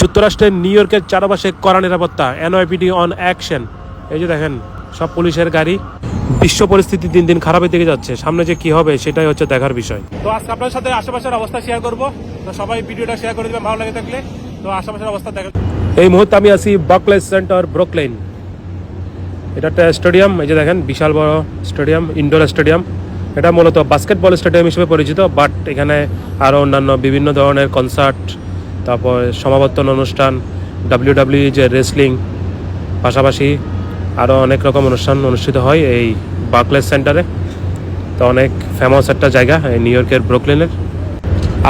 যুক্তরাষ্ট্রের নিউ ইয়র্কের চারপাশে কড়া নিরাপত্তা এনওয়াইপিডি অন অ্যাকশন এই যে দেখেন সব পুলিশের গাড়ি বিশ্ব পরিস্থিতি দিন দিন খারাপের দিকে যাচ্ছে। সামনে যে কি হবে সেটাই হচ্ছে দেখার বিষয়। তো আজকে আপনার সাথে আশেপাশের অবস্থা শেয়ার করব। তো সবাই ভিডিওটা শেয়ার করে দেবেন ভালো লাগে থাকলে। তো আশেপাশের অবস্থা দেখা এই মুহূর্তে আমি আছি বাকলেস সেন্টার ব্রোকলেন এটা একটা স্টেডিয়াম এই যে দেখেন বিশাল বড় স্টেডিয়াম ইনডোর স্টেডিয়াম এটা মূলত বাস্কেটবল স্টেডিয়াম হিসেবে পরিচিত বাট এখানে আরও অন্যান্য বিভিন্ন ধরনের কনসার্ট তারপর সমাবর্তন অনুষ্ঠান ডাব্লিউ যে রেসলিং পাশাপাশি আরও অনেক রকম অনুষ্ঠান অনুষ্ঠিত হয় এই বাকলেস সেন্টারে তো অনেক ফেমাস একটা জায়গা, এই নিউ ইয়র্কের ব্রুকলিনের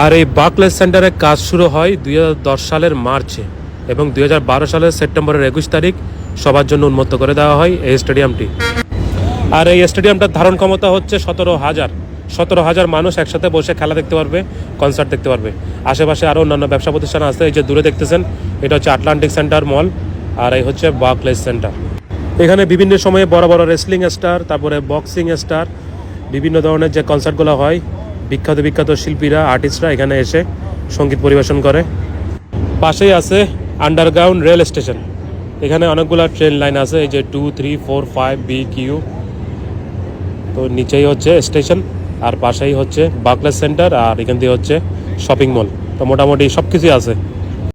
আর এই বাকলেস সেন্টারে কাজ শুরু হয় দুই হাজার দশ সালের মার্চে এবং দুই হাজার বারো সালের সেপ্টেম্বরের একুশ তারিখ সবার জন্য উন্মুক্ত করে দেওয়া হয় এই স্টেডিয়ামটি। আর এই স্টেডিয়ামটার ধারণ ক্ষমতা হচ্ছে সতেরো হাজার। সতেরো হাজার মানুষ একসাথে বসে খেলা দেখতে পারবে কনসার্ট দেখতে পারবে। আশেপাশে আরও অন্যান্য ব্যবসা প্রতিষ্ঠান আছে, এই যে দূরে দেখতেছেন, এটা হচ্ছে আটলান্টিক সেন্টার মল আর এই হচ্ছে বাকলেস সেন্টার এখানে বিভিন্ন সময়ে বড় বড় রেসলিং স্টার তারপরে বক্সিং স্টার বিভিন্ন ধরনের যে কনসার্টগুলো হয়, বিখ্যাত বিখ্যাত শিল্পীরা আর্টিস্টরা এখানে এসে সংগীত পরিবেশন করে। পাশেই আছে আন্ডারগ্রাউন্ড রেল স্টেশন এখানে অনেকগুলো ট্রেন লাইন আছে, এই যে two three four five B Q তো নিচেই হচ্ছে স্টেশন আর পাশেই হচ্ছে বাকলেস সেন্টার আর এখান দিয়ে হচ্ছে শপিং মল। তো মোটামুটি সব কিছুই আছে।